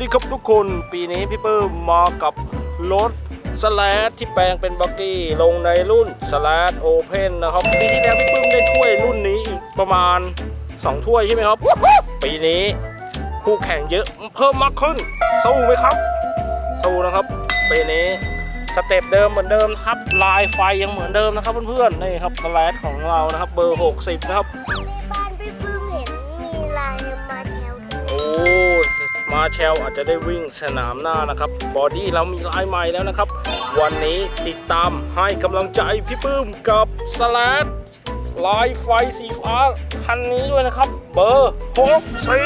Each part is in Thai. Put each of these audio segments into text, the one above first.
ดีครับทุกคน ปีนี้พี่ปื้มมากับรถสแลดที่แปลงเป็นบักกี้ลงในรุ่นสแลดโอเพนนะครับ ปีที่แล้วพี่ปื้มได้ถ้วยรุ่นนี้อีกประมาณ 2 ถ้วยใช่ไหมครับ ปีนี้คู่แข่งเยอะเพิ่มมากขึ้น สู้ไหมครับ สู้นะครับ ปีนี้สเต็ปเดิมเหมือนเดิมนะครับ ลายไฟยังเหมือนเดิมนะครับเพื่อนๆนี่ครับสแลดของเรานะครับ เบอร์ 60 นะครับ บ้านพี่ปื้มเห็นมีลายมาแถวด้วยโอ้ มาแชลอาจจะได้วิ่งสนามหน้านะครับ บอดี้เรามีลายใหม่แล้วนะครับ วันนี้ติดตามให้กำลังใจพี่ปื้มกับสแลดลายไฟสีฟ้าคันนี้ด้วยนะครับ เบอร์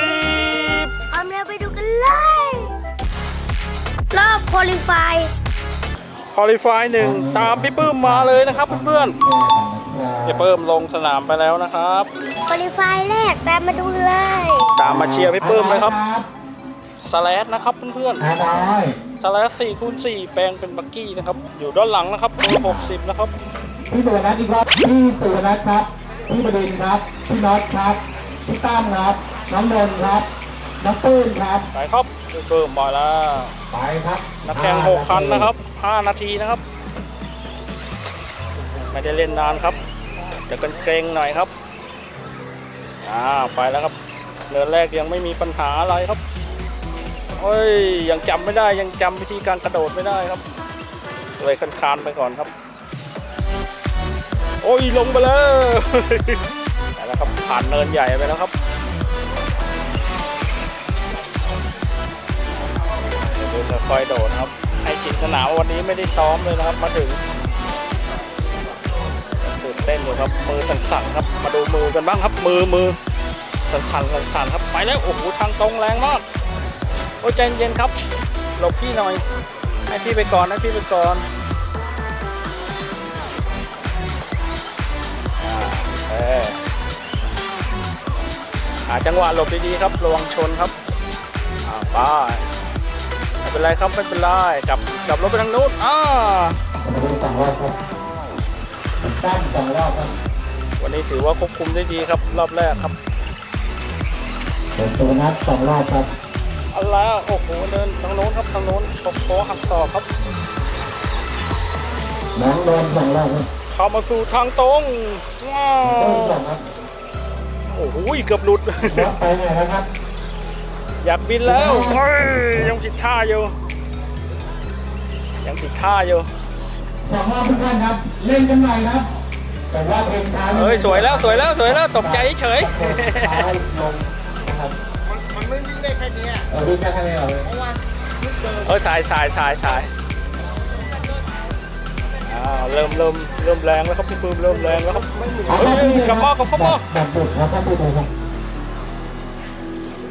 60เอาเร็วไปดูกันเลยรอบโคลิฟายคอลิฟายหนึ่งตามพี่ปื้มมาเลยนะครับเพื่อนๆพี่ปื้มลงสนามไปแล้วนะครับโคลิฟายแรกตามมาดูเลย ตามมาเชียร์พี่ปื้มเลยครับ สแลดนะครับเพื่อนๆอาน้อยสไลด์4คูณ4แปลงเป็นบักกี้นะครับ อยู่ด้านหลังนะครับเบอร์60นะครับพี่สุวรรณัทอีกรอบพี่สุวรรณัทครับพี่ประดินครับพี่น็อตครับพี่ตั้มครับน้องนนท์ครับน้องปื้นครับไปครับเบิ่มมาแล้วไปครับนักแข่ง6คันนะครับ5นาทีนะครับไม่ได้เล่นนานครับเดี๋ยวกันเกรงๆหน่อยครับอ่าไปแล้วครับเดินแรกยังไม่มีปัญหาอะไรครับ เฮ้ยยังจำไม่ได้ยังจำวิธีการกระโดดไม่ได้ครับ เลยคันคานไปก่อนครับ โอ้ยลงไปแล้วไปแล้วครับผ่านเนินใหญ่ไปแล้วครับเดินค่อยโดดครับให้ชินสนามวันนี้ไม่ได้ซ้อมเลยนะครับ มาถึงตื่นเต้นอยู่ครับมือสั่นๆครับ มาดูมือกันบ้างครับ มือมือสั่นๆสั่นๆครับไปแล้วโอ้โหทางตรงแรงมาก โอ้ใจเย็นครับ หลบพี่หน่อย ให้พี่ไปก่อนให้พี่ไปก่อนอ่าเออหาจังหวะหลบดีๆครับ ระวังชนครับอ่าไปไม่เป็นไรครับไม่เป็นไรกลับกลับรถไปทางนู้นอ่าประดินสองรอบครับตั้มสองรอบครับวันนี้ถือว่าควบคุมได้ดีครับ รอบแรกครับผมสุวรรณัทสองรอบครับเอาละโอ้โหเดินทางโน้นครับทางโน้นตกโค้งหักศอกครับน้องนนท์สองรอบครับเข้ามาสู่ทางตรงว้าปื้วนสองครับโอ้โหเกือบหลุดน็อตไปไหนนะครับ อยากบินแล้วเฮ้ยยังติดท่าอยู่ ยังติดท่าอยู่สองรอบทุกท่านครับ เล่นกันใหม่ครับแต่ว่าเพลงช้าเฮ้ยสวยแล้วสวยแล้วสวยแล้วตกใจเฉยซ้ายลงนะครับมัน ไม่วิ่งได้แค่เนี้ยเออวิ่งได้แค่นี้เหรอเพราะว่าไม่เจอเออสายสายสายสายอ่าเริ่มเริ่มเริ่มแรงแล้วครับพี่ปื้มเริ่มแรงแล้วครับเฮ้ยกลับมากลับมาแบบบุดครับท่านผู้ชมครับ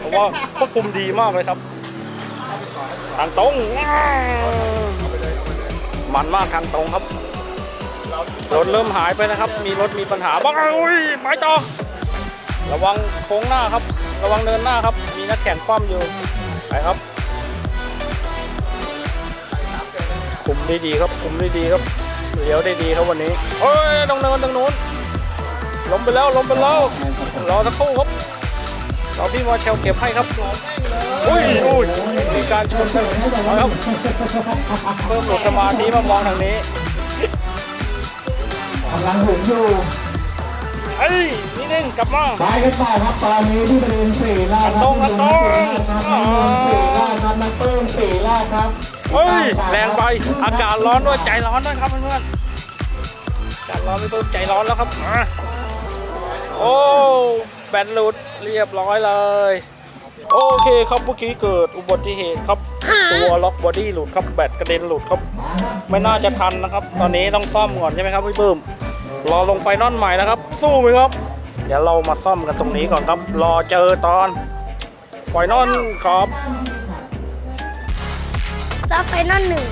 ผมว่าควบคุมดีมากเลยครับ ทางตรงมันมากทางตรงครับรถเริ่มหายไปนะครับ มีรถมีปัญหาบ้างอุ้ยไปต่อ ระวังโค้งหน้าครับ ระวังเนินหน้าครับ มีนักแข่งคว่ำอยู่ ไปครับคุมได้ดีครับคุมได้ดีครับเลี้ยวได้ดีครับวันนี้เฮ้ยตรงเนินตรงนู้นล้มไปแล้วล้มไปแล้วรอสักครู่ครับเราพี่มาเชลเก็บให้ครับอุ้ยอุ้ยมีการชนกันเอาครับเพิ่มหลุดสมาธิมามองทางนี้กำลังหึงอยู่ เฮ้ยนี่นึงกลับมาไปกันต่อครับตอนนี้ที่ประเด็นสี่ล่าครับตรงครับตรงครับสี่ล่าครับนักเติ้งสี่ล่าครับเฮ้ยแรงไปอากาศร้อนด้วยใจร้อนด้วยครับเพื่อนๆอากาศร้อนไม่ต้องใจร้อนแล้วครับอะโอ้แบตหลุดเรียบร้อยเลย โอเคครับเมื่อกี้เกิดอุบัติเหตุครับ ตัวล็อกบอดี้หลุดครับแบตกระเด็นหลุดครับ ไม่น่าจะทันนะครับ ตอนนี้ต้องซ่อมก่อนใช่ไหมครับพี่เบิ้ม รอลงไฟนอลใหม่นะครับ สู้ไหมครับ เดี๋ยวเรามาซ่อมกันตรงนี้ก่อนครับ รอเจอตอนไฟนอลครับรอบไฟนอลหนึ่ง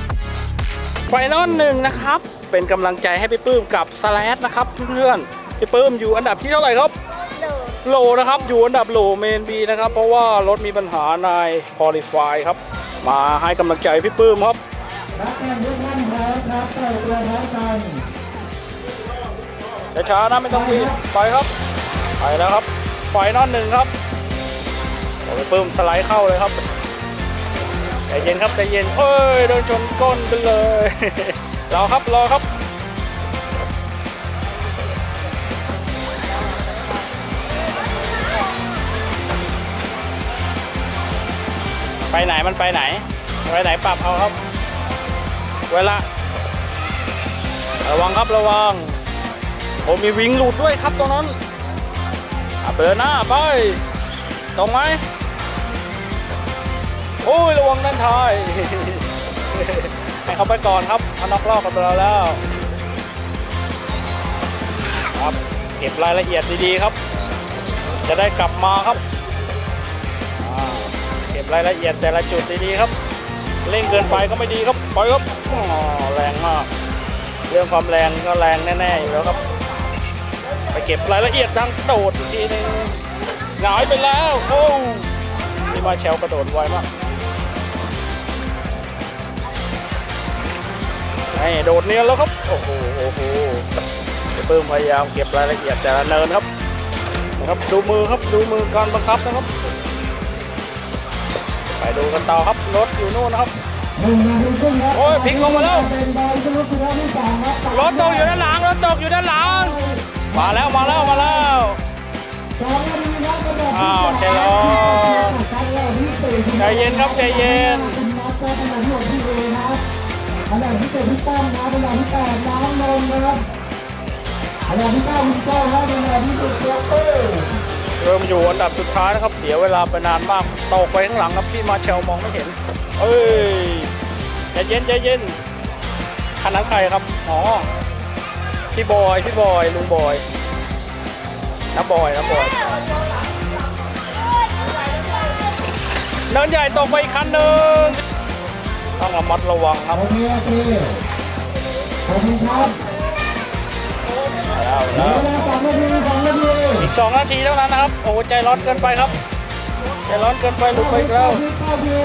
ไฟนอลหนึ่งนะครับ เป็นกำลังใจให้พี่ปื้มกับสแลดนะครับเพื่อนๆพี่ปื้มอยู่อันดับที่เท่าไหร่ครับโดดโลนะครับอยู่อันดับโลเมนบีนะครับ เพราะว่ารถมีปัญหาในคอลิฟายครับ มาให้กำลังใจพี่ปื้มครับนักแข่งทุกท่านครับครับเปิดตัวพร้อมกัน ช้าๆนะไม่ต้องรีบไปครับไปแล้วครับไฟนอลหนึ่งครับโอ้ยปื้มสไลด์เข้าเลยครับใจเย็นครับใจเย็นเอ้ยโดนชนก้นไปเลยรอครับรอครับไปไหนมันไปไหน ไปไหนปรับเอาครับ เวลา ระวังครับระวัง โอ้มีวิงหลุดด้วยครับตรงนั้นเปิดหน้าไป ตรงไหมโอ้ยระวังด้านท้ายให้เขาไปก่อนครับเขาน็อกรอบกับเราแล้ว ครับเก็บรายละเอียดดีๆครับ จะได้กลับมาครับเก็บรายละเอียดแต่ละจุดดีๆครับเร่งเกินไปก็ไม่ดีครับปล่อยครับแรงมากเรื่องความแรงก็แรงแน่ๆอยู่แล้วครับ ไปเก็บรายละเอียดทางโดดทีหนึงหงายไปแล้ว โอ้นี่มาแชลกระโดดไวมากนี่โดดเนียนแล้วครับ โอ้โหโอ้โหเพิ่มพยายามเก็บรายละเอียดแต่ละเนินครับนะครับดูมือครับดูมือการบังคับนะครับ ไปดูกันต่อครับรถอยู่นู่นนะครับหนึ่งนาทีครับโอ้ยพลิกลงมาแล้วรถตกอยู่ด้านหลังรถตกอยู่ด้านหลัง มาแล้วมาแล้วมาแล้วสองนาทีครับกระโดดอ้าวใจร้อนใจเย็นครับใจเย็นคุณนัทก็ขนาดที่หกที่เอนะครับขนาดที่เจ็ดพี่ตั้มนะขนาดที่แปดน้องนนท์นะครับขนาดที่เก้าคุณเจ้าครับขนาดที่สิบเจ้าเต้ยเริ่มอยู่อันดับสุดท้ายนะครับเสียเวลาไปนานมากตกไปข้างหลังครับพี่มาเชลมองไม่เห็น เอ้ยใจเย็นใจเย็นคันนั้นใครครับ อ๋อ พี่บอยพี่บอยลุงบอยน้าบอยน้าบอยเนินใหญ่ตกไปอีกคันหนึ่งต้องระมัดระวังครับโอเคโอเคขอบคุณครับแล้วเหลืแล้อวเวลาสองนาทีสองนาทีอีกสองนาทีเท่านั้นนะครับโอ้ใจร้อนเกินไปครับใจร้อนเกินไปหลุดไปอีกแล้วเข้าที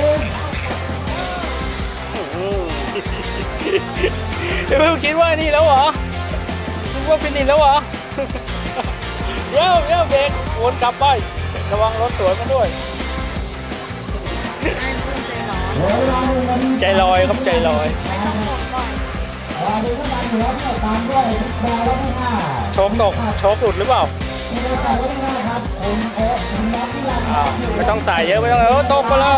อืมเดี๋ยวเพิ่งคิดว่านี่แล้วเหรอคิด ว่าฟินิชแล้วเหรอ เดี๋ยวเดี๋ยวเบรกวนกลับไป ระวังรถสวนกันด้วยเหลือเวลาหนึ่งนาทีใจลอยครับใจลอยรอดูก็ดันอยู่แล้วเนี่ยตามด้วยแบร์แล้วที่ห้าโชคตกโชคหลุดหรือเปล่าไม่ได้ใส่ไว้ที่ห้าครับคุณโอ๊ตคุณนัทที่รันอ้าวไม่ต้องใส่เยอะไม่ต้องเออตกไปแล้ว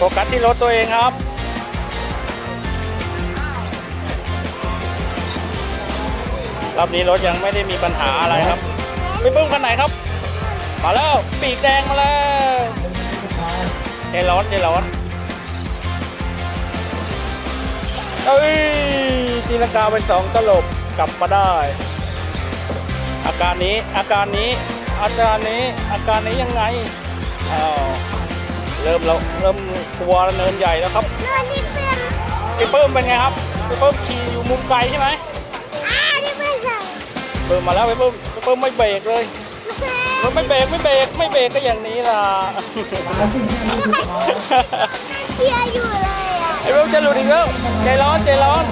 โฟกัสที่รถตัวเองครับ รอบนี้รถยังไม่ได้มีปัญหาอะไรครับพี่ปุ้มคันไหนครับ มาแล้วปีกแดงมาแล้วใจร้อนใจร้อนเอ้ยตีลังกาไปสองตลบกลับมาได้ อาการนี้อาการนี้อาการนี้อาการนี้ยังไงอ้าว เริ่มแล้วเริ่มกลัวเนินใหญ่แล้วครับเลื่อนที่เพื่อนพี่เพิ่มเป็นไงครับพี่เพิ่มขี่อยู่มุมไกลใช่ไหมอ่าที่เพื่อนสั่งเพิ่มมาแล้วพี่เพิ่มพี่เพิ่มไม่เบรกเลยเพื่อนรถไม่เบรกไม่เบรกไม่เบรกก็อย่างนี้ล่ะเชียร์อยู่เลยอะไอ้เพิ่มจะหลุดอีกแล้วใจร้อนใจร้อน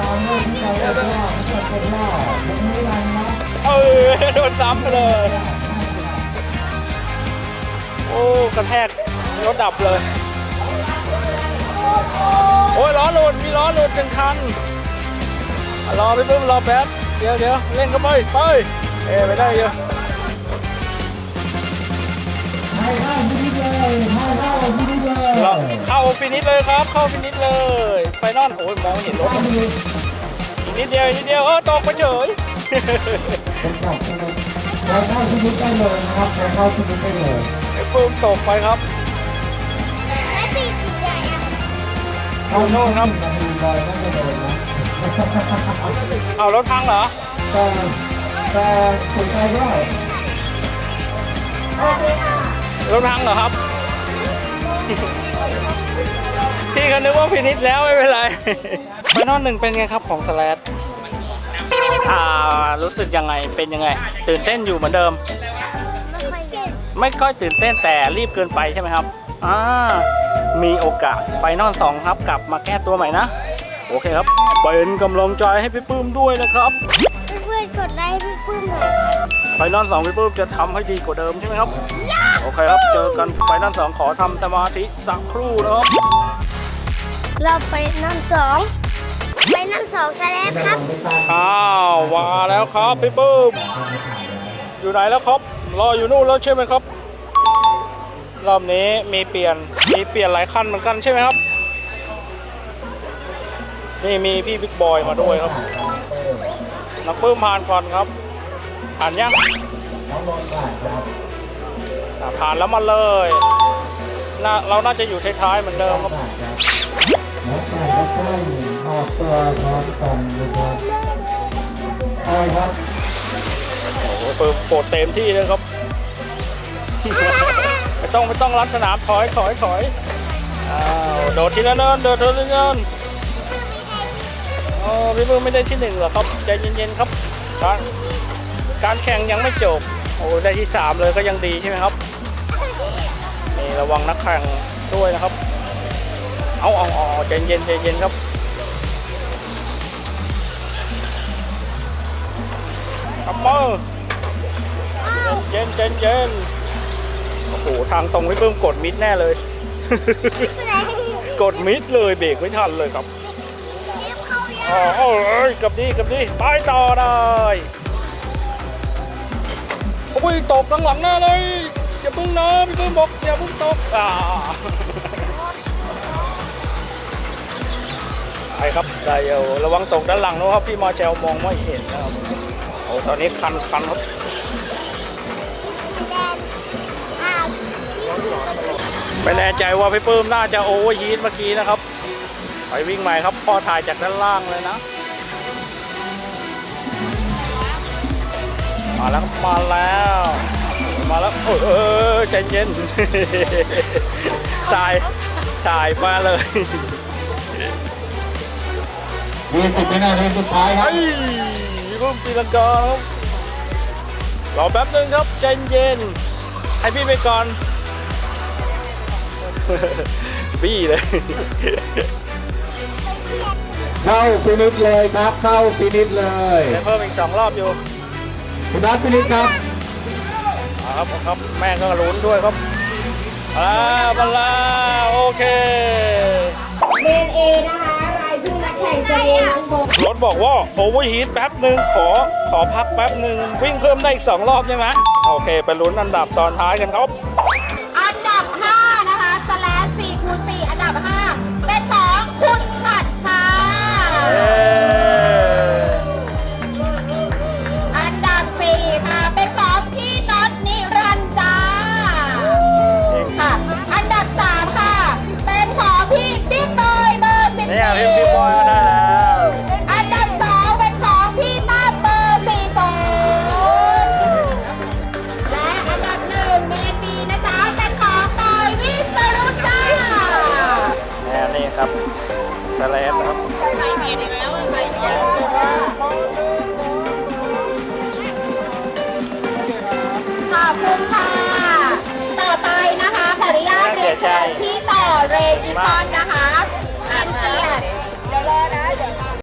ตามด้วยที่เราเรียกว่าเป็นล่าผมไม่รันนะเออโดนซ้ำไปเลยโอ้กระแทก รถดับเลย โอ้ยล้อหลุด มีล้อหลุดหนึ่งคัน รอพี่เพิ่มรอแป๊บ เดี๋ยวเดี๋ยวเล่นก็ไปไป เอ้ไปได้เยอะให้เข้าที่นี่เลยให้เข้าที่นี่เลยเราเข้าฟินิชเลยครับ เข้าฟินิชเลย ไฟนอลโอ้ยมองไม่เห็นรถเข้าที่นี่อีกนิดเดียวอีกนิดเดียวเออตกไปเฉยผมบอกเลยเราเข้าที่นี่ได้เลยนะครับเราเข้าที่นี่ได้เลยไอ้ปื้มตกไปครับ โน่นครับนาทีลอยน่าจะโดนนะเอารถพังเหรอแต่แต่สนใจด้วยรถพังเหรอครับ พี่ก็นึกว่าฟินิชแล้วไม่เป็นไรไฟนอลหนึ่งเป็นไงครับของสแลดอ่ารู้สึกยังไงเป็นยังไง ตื่นเต้นอยู่เหมือนเดิม ไม่ค่อยเก่งไม่ค่อยตื่นเต้นแต่รีบเกินไปใช่ไหมครับอ่า มีโอกาสไฟนอลสองครับ กลับมาแก้ตัวใหม่นะ โอเคครับ เป็นกำลังใจให้พี่ปื้มด้วยนะครับ เพื่อนกดไลค์ให้พี่ปื้มหน่อยครับไฟนอลสองพี่ปื้มจะทำให้ดีกว่าเดิมใช่ไหมครับ โอเคครับ เจอกันไฟนอลสองขอทำสมาธิสักครู่นะครับเราไปนั่นสองไปนั่นสองกันแล้วครับ อ้าวมาแล้วครับพี่ปื้ม อยู่ไหนแล้วครับ รออยู่นู่นแล้วใช่ไหมครับ รอบนี้มีเปลี่ยนมีเปลี่ยนหลายคันเหมือนกันใช่ไหมครับ นี่มีพี่บิ๊กบอยมาด้วยครับนักปื้มผ่านก่อนครับ ผ่านยังน้องนนท์ผ่านครับอะผ่านแล้วมาเลยน่าเราน่าจะอยู่ท้ายๆเหมือนเดิมครับผ่านครับแล้วผ่านแล้วใกล้ออกตัวพร้อมกันนะครับใช่ครับโอ้โหเปิดโปรดเต็มที่เลยครับ ไม่ต้องไม่ต้องรัดสนามถอยถอยถอยอ้าวโดดทีละเนินโดดทีละเนินอ๋อพี่ปื้มไม่ได้ที่หนึ่งหรอกครับใจเย็นๆครับการการแข่งยังไม่จบโอ้ได้ที่สามเลยก็ยังดีใช่ไหมครับนี่ระวังนักแข่งด้วยนะครับ เอาเอาเอาเอาใจเย็นใจเย็นครับครับมือเย็นเย็นเย็นโอ้โหทางตรงพี่เพิ่มกดมิดแน่เลย กดมิดเลยเบรกไม่ทันเลยครับอ๋อเอาเอ้ยกับดีกับดีไปต่อได้โอ้ยตกข้างหลังแน่เลยอย่าเพิ่งนะพี่เพิ่มบอกอย่าเพิ่งตกอ่าไปครับได้เดี๋ยวระวังตกด้านหลังนะครับพี่มาแจวมองไม่เห็นนะครับโอ้ตอนนี้คันคันครับ ไม่แน่ใจว่าพี่ปื้มน่าจะโอเวอร์ฮีทเมื่อกี้นะครับ ไปวิ่งใหม่ครับพ่อถ่ายจากด้านล่างเลยนะ มาแล้วครับมาแล้ว มาแล้วเออเออใจเย็นสายสายมาเลยยี่สิบวินาทีสุดท้ายครัไอ้บพี่ปื้มตีลังกาครับรอแป๊บนึงครับใจเย็นให้พี่ไปก่อน บี้เลย เข้าฟินิชเลยครับ เข้าฟินิชเลยได้เพิ่มอีกสองรอบอยู่คุณนัทฟินิชครับเอาครับเอาครับแม่ก็ลุ้นด้วยครับอ่ามาแล้วโอเค เมนเอนะคะ รายชื่อนักแข่งจะมีน้องโบรถบอกว่าโอเวอร์ฮีทแป๊บหนึ่งขอขอพักแป๊บหนึ่งวิ่งเพิ่มได้อีก2รอบใช่ไหมโอเค ไปลุ้นอันดับตอนท้ายกันครับอันดับ5นะคะ สแลส4คูณ4อันดับ 5 เป็นของคุณฉัดค่ะ เย้